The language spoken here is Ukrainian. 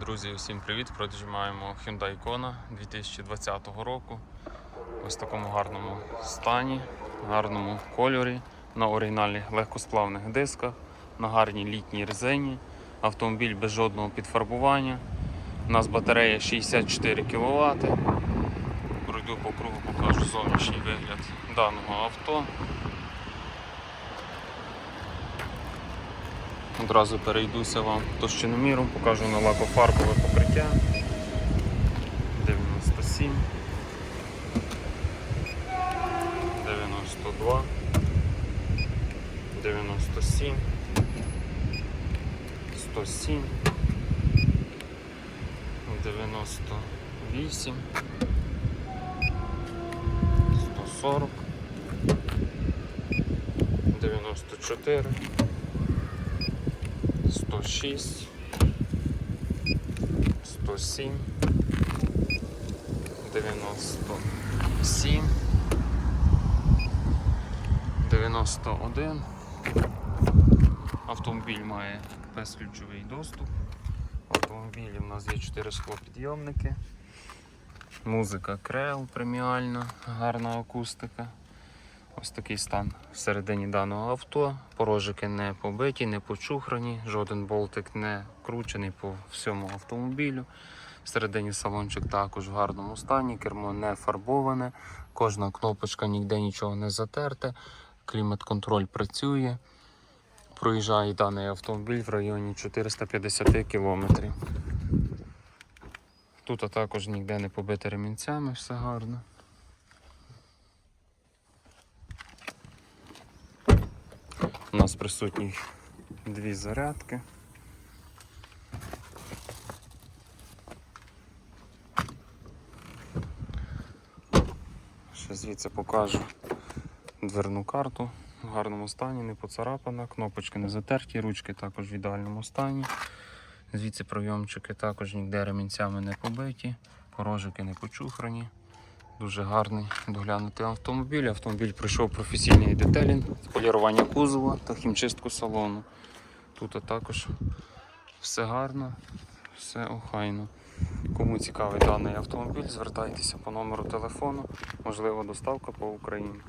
Друзі, усім привіт! Продажі Hyundai Kona 2020 року. Ось в такому гарному стані, гарному кольорі, на оригінальних легкосплавних дисках, на гарній літній резині. Автомобіль без жодного підфарбування. У нас батарея 64 кВт. Пройду по кругу, покажу зовнішній вигляд даного авто. Одразу перейдуся вам товщиноміром, покажу на лакофарбове покриття. 97, 92, 97, 107, 98, 140, 94. 106, 107, 97, 91. Автомобіль має безключовий доступ. В автомобілі в нас є 4 склопідйомники. Музика крел преміальна, гарна акустика. Ось такий стан всередині даного авто. Порожики не побиті, не почухрані, жоден болтик не кручений по всьому автомобілю. Всередині салончик також в гарному стані, кермо не фарбоване, кожна кнопочка ніде нічого не затерте, клімат-контроль працює. Проїжджає даний автомобіль в районі 450 км. Тут також ніде не побите ремінцями, все гарно. У нас присутні дві зарядки. Ще звідси покажу дверну карту в гарному стані, не поцарапана, кнопочки не затерті, ручки також в ідеальному стані. Звідси пройомчики також ніде ремінцями не побиті, порожики не почухрані. Дуже гарний доглянутий автомобіль. Автомобіль пройшов професійний детелінг, полірування кузова та хімчистку салону. Тут також все гарно, все охайно. Кому цікавий даний автомобіль, звертайтеся по номеру телефону, можливо, доставка по Україні.